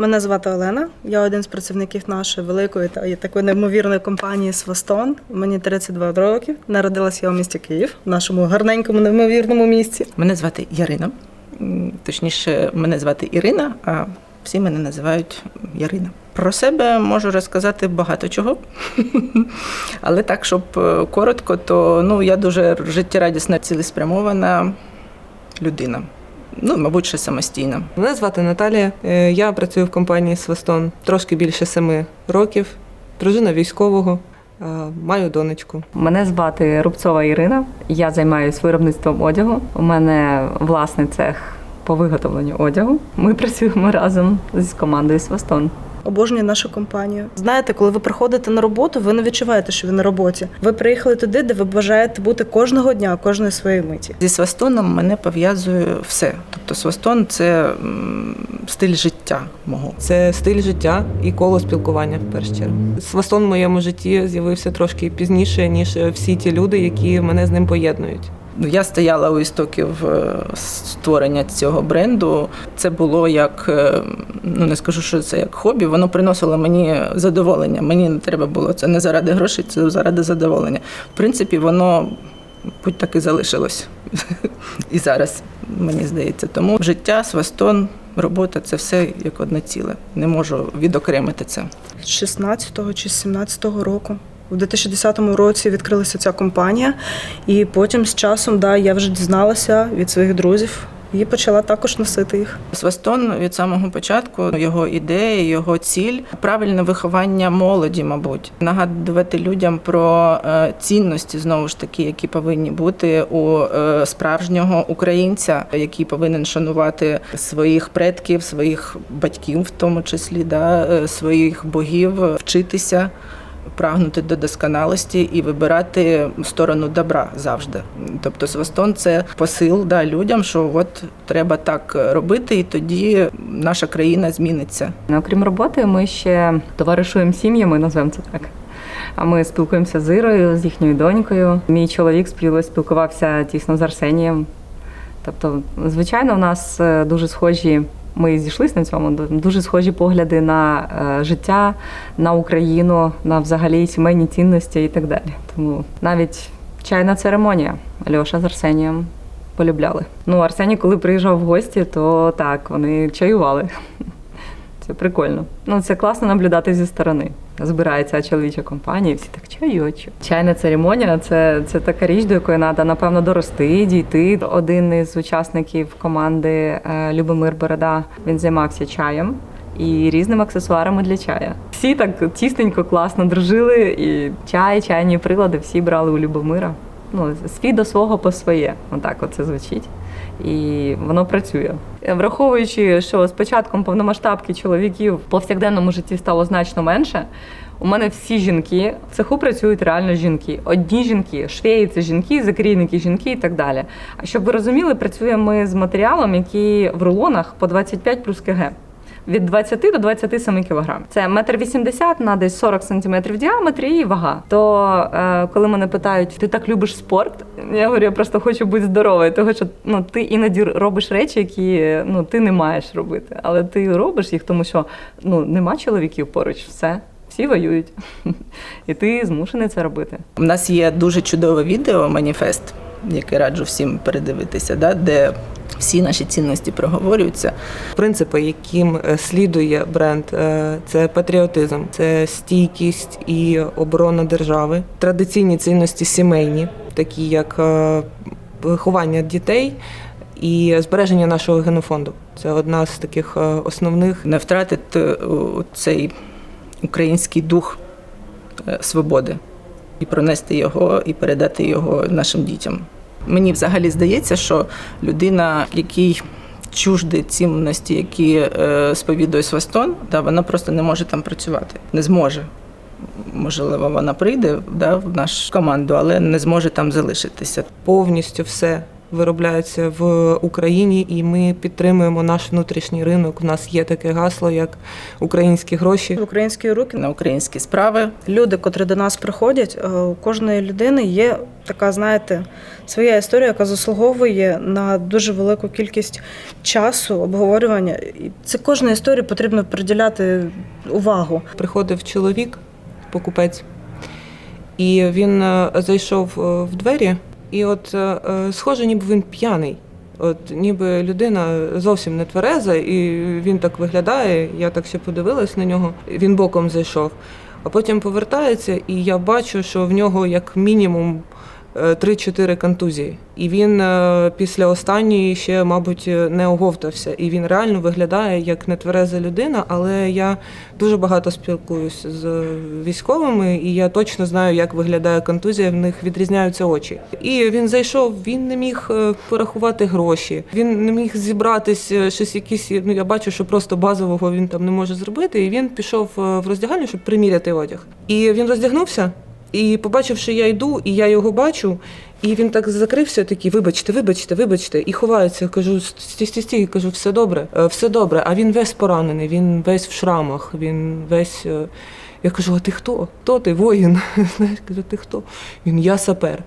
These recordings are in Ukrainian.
Мене звати Олена. Я один з працівників нашої великої та такої неймовірної компанії Свастон. Мені 32 роки. Народилася я у місті Київ, в нашому гарненькому неймовірному місті. Мене звати Ярина. Точніше, мене звати Ірина, а всі мене називають Ярина. Про себе можу розказати багато чого. Але так, щоб е, коротко, то ну, я дуже життєрадісна, цілеспрямована людина. Ну, мабуть, ще самостійно. Мене звати Наталія. Е, Я працюю в компанії Свистон трошки більше семи років. Дружина військового, е, маю донечку. Мене звати Рубцова Ірина. Я займаюся виробництвом одягу. У мене власний цех по виготовленню одягу. Ми працюємо разом з командою Свастон. Обожнюю нашу компанію. Знаєте, коли ви приходите на роботу, ви не відчуваєте, що ви на роботі. Ви приїхали туди, де ви бажаєте бути кожного дня, кожної своєї миті. Зі свастоном мене пов'язує все. Тобто свастон це стиль життя мого. Це стиль життя і коло спілкування в першу чергу. Свистон в моєму житті з'явився трошки пізніше, ніж всі ті люди, які мене з ним поєднують. Ну, Я стояла у істоків е, створення цього бренду. Це було як е, ну не скажу, що це як хобі. Воно приносило мені задоволення. Мені не треба було це не заради грошей, це заради задоволення. В принципі, воно будь так і залишилось і зараз, мені здається. Тому життя, свастон, робота це все як одне ціле. Не можу відокремити це. З 16-го чи з 17-го року. У 2010 році відкрилася ця компанія, і потім з часом да, я вже дізналася від своїх друзів і почала також носити їх. Свастон від самого початку, його ідея, його ціль правильне виховання молоді, мабуть, нагадувати людям про е, цінності знову ж таки, які повинні бути у е, справжнього українця, який повинен шанувати своїх предків, своїх батьків, в тому числі, да, е, своїх богів, вчитися. Прагнути до досконалості і вибирати сторону добра завжди. Тобто свастон це посил да, людям, що от треба так робити, і тоді наша країна зміниться. Ну, Окрім роботи, ми ще товаришуємо сім'ями, назвемо це так. А ми спілкуємося з Ірою, з їхньою донькою. Мій чоловік спіл- спілкувався тісно з Арсенієм. Тобто, звичайно, у нас е, дуже схожі. Ми зійшлися на цьому дуже схожі погляди на е, життя, на Україну, на взагалі сімейні цінності і так далі. Тому навіть чайна церемонія Льоша з Арсенієм полюбляли. Ну, Арсеній, коли приїжджав в гості, то так, вони чаювали. Це прикольно. Ну, це класно наблюдати зі сторони. Збирається чоловіча компанія, і всі так чайочок. Чайна церемонія це, це така річ, до якої треба, напевно, дорости, дійти. Один із учасників команди е, Любомир Борода він займався чаєм і різними аксесуарами для чая. Всі так тісненько, класно дружили, і чай, чайні прилади всі брали у Любомира. Ну, свій до свого по своє. Отак оце звучить. І воно працює. Враховуючи, що з початком повномасштабки чоловіків в повсякденному житті стало значно менше. У мене всі жінки в цеху працюють реально жінки. Одні жінки, швеї це жінки, закрійники жінки і так далі. А щоб ви розуміли, працюємо ми з матеріалом, який в рулонах по 25 плюс КГ. Від 20 до 27 кг. Це метр 80 на десь 40 см в діаметрі і вага. То е, коли мене питають, ти так любиш спорт? Я говорю, я просто хочу бути здоровою, тому що ну ти іноді робиш речі, які ну ти не маєш робити, але ти робиш їх, тому що ну нема чоловіків поруч, все. Всі воюють, і ти змушений це робити. У нас є дуже чудове відео, маніфест, яке раджу всім передивитися, да, де всі наші цінності проговорюються. Принципи, яким е, слідує бренд, е, це патріотизм, це стійкість і оборона держави, традиційні цінності сімейні, такі як е, виховання дітей і збереження нашого генофонду. Це одна з таких основних. Не втратити цей український дух свободи і пронести його, і передати його нашим дітям. Мені взагалі здається, що людина, який чужди цінності, які е, сповідує Свастон, да, вона просто не може там працювати, не зможе. Можливо, вона прийде да, в нашу команду, але не зможе там залишитися. повністю все виробляються в Україні, і ми підтримуємо наш внутрішній ринок. У нас є таке гасло, як українські гроші. Українські руки На українські справи люди, котрі до нас приходять, е, у кожної людини є така, знаєте, своя історія, яка заслуговує на дуже велику кількість часу, обговорювання. І це кожній історії потрібно приділяти увагу. Приходив чоловік, покупець, і він е, зайшов е, в двері, і от е, е, схоже, ніби він п'яний. От ніби людина зовсім не твереза, і він так виглядає. Я так ще подивилась на нього. Він боком зайшов, а потім повертається, і я бачу, що в нього як мінімум 3-4 контузії. І він е, після останньої ще, мабуть, не оговтався. І він реально виглядає як нетвереза людина, але я дуже багато спілкуюся з військовими, і я точно знаю, як виглядає контузія. В них відрізняються очі. І він зайшов, він не міг е, порахувати гроші, він не міг зібратись, е, щось якісь. Ну я бачу, що просто базового він там не може зробити. І він пішов е, в роздягальню, щоб приміряти одяг. І він роздягнувся. І побачив, що я йду, і я його бачу, і він так закрився, такий, вибачте, вибачте, вибачте, і ховається. Кажу, стій, стій, стій, кажу, все добре, е, все добре. А він весь поранений, він весь в шрамах, він весь. е, Я кажу, а ти хто? Хто ти воїн? Знаєш, кажу, ти хто? Він я сапер.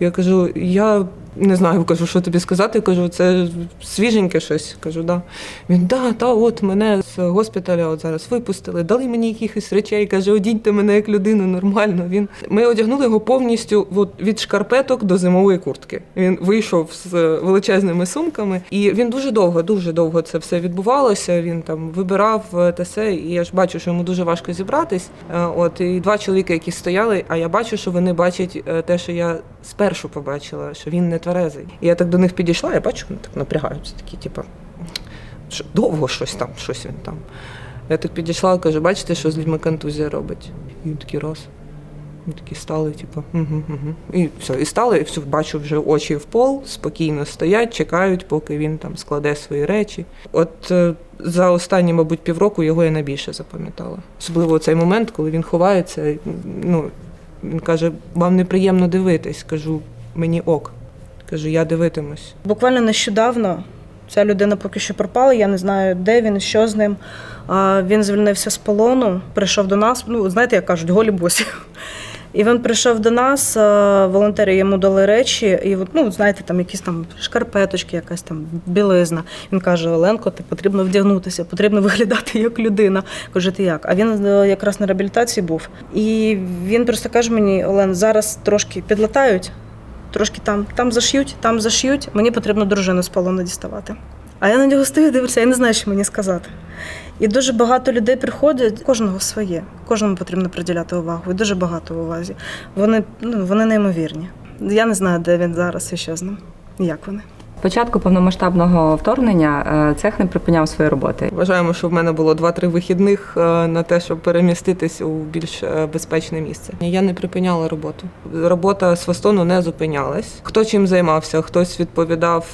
Я кажу, я не знаю, кажу, що тобі сказати. Кажу, це свіженьке щось. Кажу, да. Він, да, та от мене з госпіталя от зараз випустили, дали мені якихось речей, каже, одіньте мене як людину нормально. Він ми одягнули його повністю от, від шкарпеток до зимової куртки. Він вийшов з величезними сумками, і він дуже довго, дуже довго це все відбувалося. Він там вибирав е, те все, і я ж бачу, що йому дуже важко зібратись. Е, От і два чоловіки, які стояли, а я бачу, що вони бачать е, те, що я спершу побачила, що він не тверезий. І я так до них підійшла, я бачу, вони так напрягаються, такі, типу, довго щось там, щось він там. Я так підійшла, і кажу, бачите, що з людьми контузія робить? І він такий раз. Ми такі стали, типу, угу, угу. І все, і стали, і все, бачу вже очі в пол, спокійно стоять, чекають, поки він там складе свої речі. От е, за останні, мабуть, півроку його я найбільше запам'ятала. Особливо цей момент, коли він ховається. Ну, він каже, вам неприємно дивитись. Кажу, мені ок. Кажу, я дивитимусь. Буквально нещодавно ця людина поки що пропала. Я не знаю, де він, що з ним. Він звільнився з полону, прийшов до нас. Ну, знаєте, як кажуть, голі босі. І він прийшов до нас, волонтери йому дали речі, і ну, знаєте, там якісь там шкарпеточки, якась там білизна. Він каже: Оленко, ти потрібно вдягнутися, потрібно виглядати як людина. Кажу, ти як? А він е, якраз на реабілітації був. І він просто каже мені: Олен, зараз трошки підлатають, трошки там, там заш'ють, там заш'ють. Мені потрібно дружину з полону діставати. А я на нього стою, дивлюся, я не знаю, що мені сказати. І дуже багато людей приходять, кожного своє, кожному потрібно приділяти увагу. І дуже багато увазі. Вони, ну, вони неймовірні. Я не знаю, де він зараз і що з ним. Як вони. Початку повномасштабного вторгнення е, цех не припиняв свої роботи. Вважаємо, що в мене було 2-3 вихідних е, на те, щоб переміститись у більш е, безпечне місце. Я не припиняла роботу. Робота з фастону не зупинялась. Хто чим займався, хтось відповідав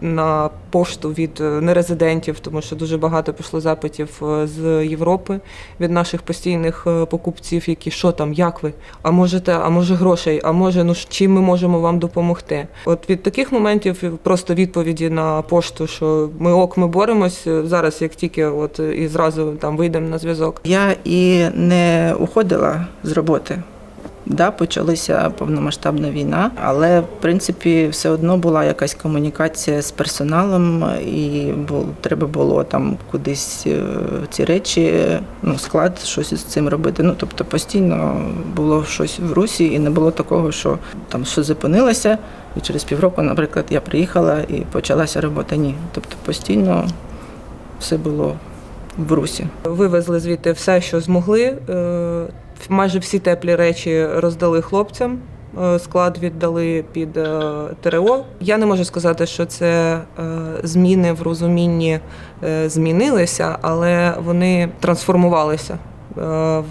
на пошту від е, нерезидентів, тому що дуже багато пішло запитів е, з Європи від наших постійних е, покупців, які що там, як ви? А можете, а може грошей, а може, ну чим ми можемо вам допомогти? От від таких моментів просто відповіді на пошту, що ми ок, ми боремось зараз, як тільки от і зразу там вийдемо на зв'язок. я і не уходила з роботи. Да, почалася повномасштабна війна, але в принципі все одно була якась комунікація з персоналом, і бу- треба було там кудись е, ці речі, ну склад, щось з цим робити. Ну тобто постійно було щось в русі, і не було такого, що там щось зупинилося, і через півроку, наприклад, я приїхала і почалася робота. Ні, тобто постійно все було в русі. Вивезли звідти все, що змогли. е, Майже всі теплі речі роздали хлопцям. е, Склад віддали під е, ТРО. Я не можу сказати, що це зміни в розумінні змінилися, але вони трансформувалися.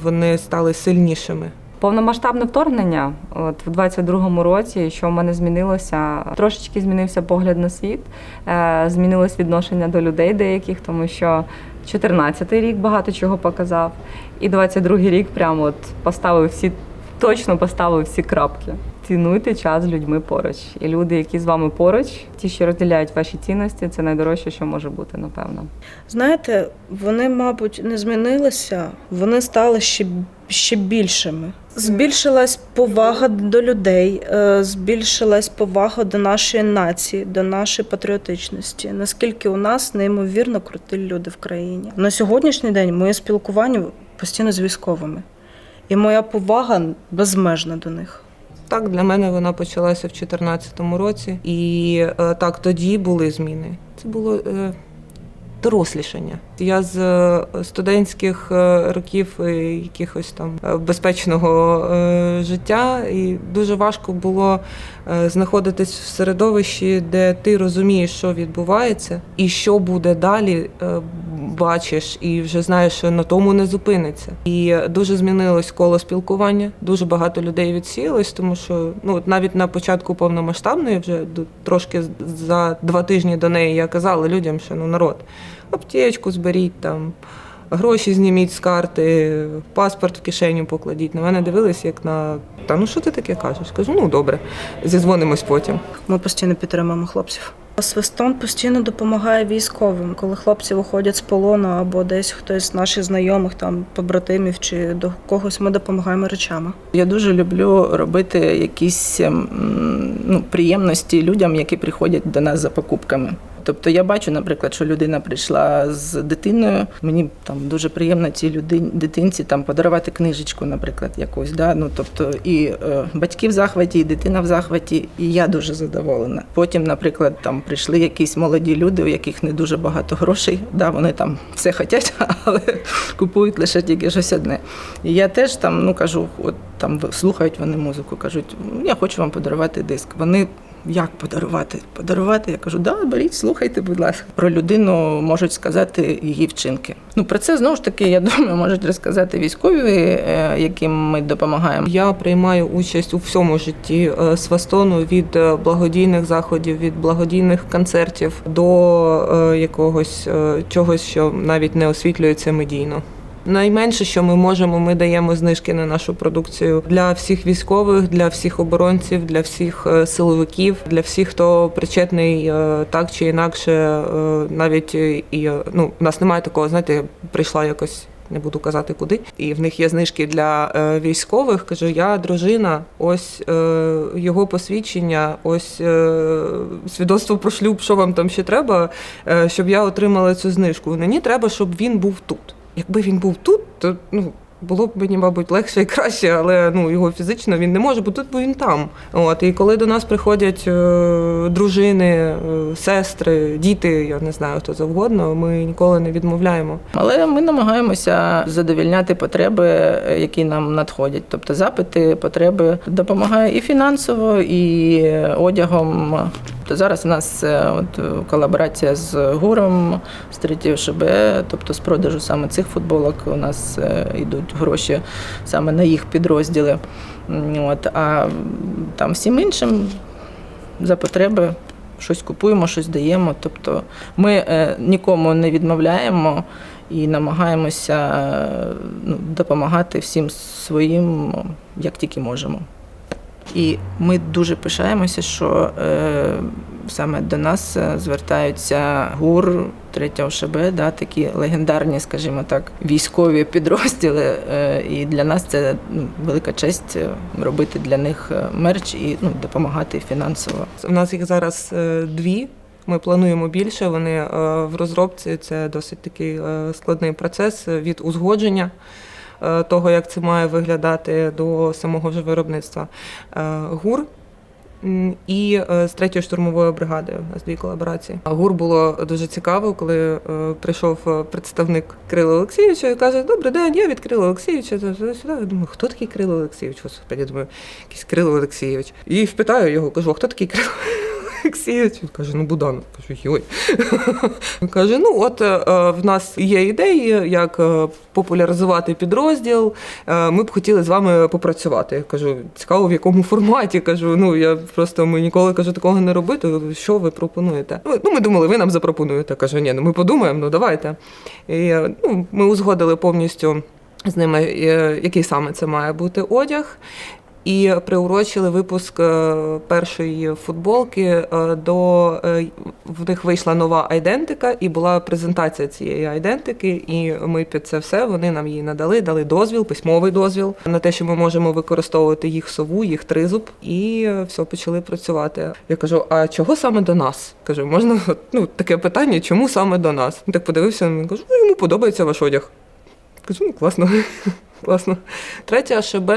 Вони стали сильнішими. Повномасштабне вторгнення, от в 22-му році, що в мене змінилося, трошечки змінився погляд на світ, е, змінилось відношення до людей деяких, тому що 14-й рік багато чого показав, і 22-й рік прямо от поставив всі. Точно поставив всі крапки. цінуйте час з людьми поруч. І люди, які з вами поруч, ті, що розділяють ваші цінності, це найдорожче, що може бути, напевно. Знаєте, вони, мабуть, не змінилися, вони стали ще, ще більшими. Збільшилась повага до людей, е, збільшилась повага до нашої нації, до нашої патріотичності. Наскільки у нас неймовірно круті люди в країні. На сьогоднішній день моє спілкування постійно з військовими, і моя повага безмежна до них. Так, для мене вона почалася в 2014 році, і е, так тоді були зміни. Це було е, дорослішання. Я з е, студентських е, років е, якихось там безпечного життя, і дуже важко було знаходитись в середовищі, де ти розумієш, що відбувається, і що буде далі. Бачиш і вже знаєш, що на тому не зупиниться. І дуже змінилось коло спілкування. Дуже багато людей відсіялось, тому що ну навіть на початку повномасштабної, вже трошки за два тижні до неї я казала людям, що ну народ, аптечку зберіть там. Гроші зніміть з карти, паспорт в кишеню покладіть. На мене дивились як на та ну що ти таке кажеш? Кажу, ну добре, зізвонимось потім. Ми постійно підтримуємо хлопців. Свистон постійно допомагає військовим, коли хлопці виходять з полону або десь хтось з наших знайомих, там побратимів чи до когось ми допомагаємо речами. Я дуже люблю робити якісь ем, ну, приємності людям, які приходять до нас за покупками. Тобто я бачу, наприклад, що людина прийшла з дитиною. Мені там дуже приємно цій людині дитинці там подарувати книжечку, наприклад, якусь. Да? Ну тобто і е, батьки в захваті, і дитина в захваті, і я дуже задоволена. Потім, наприклад, там прийшли якісь молоді люди, у яких не дуже багато грошей. Да, вони там все хочуть, але купують лише тільки щось одне. І я теж там ну кажу, от там слухають вони музику, кажуть, я хочу вам подарувати диск. Вони як подарувати? Подарувати? Я кажу, да, беріть, слухайте, будь ласка. Про людину можуть сказати її вчинки. Ну про це знову ж таки, я думаю, можуть розказати військові, е, яким ми допомагаємо. Я приймаю участь у всьому житті е, Свастону від е, благодійних заходів, від благодійних концертів до е, якогось е, чогось, що навіть не освітлюється медійно. Найменше, що ми можемо, ми даємо знижки на нашу продукцію для всіх військових, для всіх оборонців, для всіх е, силовиків, для всіх, хто причетний е, так чи інакше, е, навіть і ну, у нас немає такого, знаєте, прийшла якось. Не буду казати куди, і в них є знижки для е, військових. Кажу, я дружина, ось е, його посвідчення, ось е, свідоцтво про шлюб, що вам там ще треба, е, щоб я отримала цю знижку. Мені треба, щоб він був тут. Якби він був тут, то ну. Було б мені, мабуть, легше і краще, але ну його фізично він не може, бо тут бо він там. От і коли до нас приходять е, дружини, е, сестри, діти, я не знаю хто завгодно, ми ніколи не відмовляємо. Але ми намагаємося задовільняти потреби, е, які нам надходять. Тобто запити, потреби допомагає і фінансово, і одягом. Тобто зараз у нас от колаборація з гуром з 3 ШБ, тобто з продажу саме цих футболок у нас йдуть гроші саме на їх підрозділи. От, а там всім іншим за потреби щось купуємо, щось даємо. Тобто ми е, нікому не відмовляємо і намагаємося е, ну, допомагати всім своїм, як тільки можемо. І ми дуже пишаємося, що е, саме до нас е, звертаються ГУР, 3 ОШБ, да, такі легендарні, скажімо так, військові підрозділи. Е, і для нас це ну, велика честь е, робити для них мерч і ну, допомагати фінансово. У нас їх зараз дві. Ми плануємо більше. Вони в розробці. Це досить такий складний процес від узгодження того, як це має виглядати до самого ж виробництва. ГУР. І е, з третьої штурмової бригади у нас дві колаборації. ГУР було дуже цікаво, коли е, прийшов е, представник Крила Олексійовича і каже: Добрий день, я від Крила Олексійовича. туди-сюди». Я думаю, хто такий Крило Олексійович? Господи, я думаю, якийсь Крило Олексійович. І впитаю його, кажу, хто такий Крило Олексійович? Він каже, ну Буданов. Кажу, йой. Він каже: ну от е, в нас є ідеї, як е, популяризувати підрозділ. Е, Ми б хотіли з вами попрацювати. Я кажу, цікаво, в якому форматі. Кажу, ну я просто ми ніколи кажу, такого не робити. Що ви пропонуєте? Ну, Ну, ми думали, ви нам запропонуєте. Кажу, ні, ну ми подумаємо, ну давайте. І е, ну, ми узгодили повністю з ними, е, який саме це має бути одяг. І приурочили випуск е, першої футболки е, до е, в них вийшла нова айдентика, і була презентація цієї айдентики. І ми під це все вони нам її надали, дали дозвіл, письмовий дозвіл на те, що ми можемо використовувати їх сову, їх тризуб, і все почали працювати. Я кажу: а чого саме до нас? Кажу, можна ну таке питання, чому саме до нас? Так подивився кажу, ну йому подобається ваш одяг. Кажу, ну класно. Класно. Третє АШБ,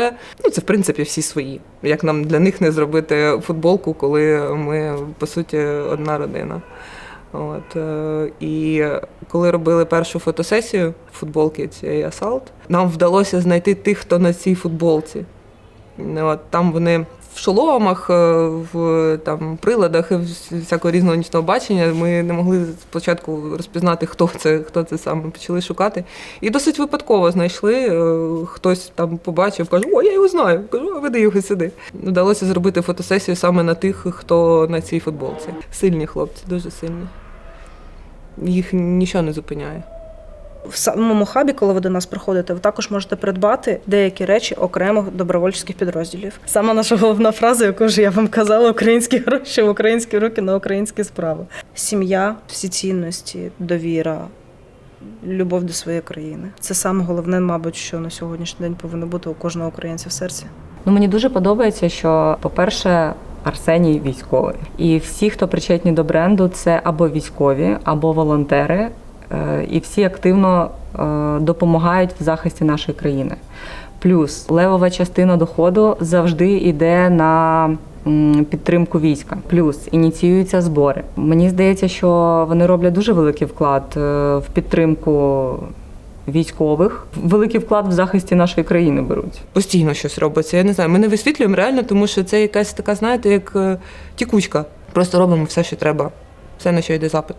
ну це в принципі всі свої. Як нам для них не зробити футболку, коли ми по суті одна родина. От, е, і коли робили першу фотосесію футболки цієї Асалт, нам вдалося знайти тих, хто на цій футболці. От, там вони в шоломах, е, в там, приладах всякого різного нічного бачення. Ми не могли спочатку розпізнати, хто це, хто це саме. Почали шукати. І досить випадково знайшли. е, Хтось там побачив, каже, о, я його знаю. Кажу, а веди його сюди. Вдалося зробити фотосесію саме на тих, хто на цій футболці. Сильні хлопці, дуже сильні. Їх нічого не зупиняє. В самому хабі, коли ви до нас приходите, ви також можете придбати деякі речі окремих добровольчих підрозділів. Сама наша головна фраза, яку вже я вам казала: українські гроші в українські руки на українські справи. Сім'я, всі цінності, довіра, любов до своєї країни. Це саме головне, мабуть, що на сьогоднішній день повинно бути у кожного українця в серці. Ну мені дуже подобається, що, по-перше, Арсеній військовий. І всі, хто причетні до бренду, це або військові, або волонтери, і всі активно е, допомагають в захисті нашої країни. Плюс левова частина доходу завжди йде на підтримку війська. Плюс ініціюються збори. Мені здається, що вони роблять дуже великий вклад е, в підтримку військових, великий вклад в захисті нашої країни беруть. постійно щось робиться. Я не знаю. Ми не висвітлюємо реально, тому що це якась така, знаєте, як е, тікучка. Просто робимо все, що треба, все на що йде запит.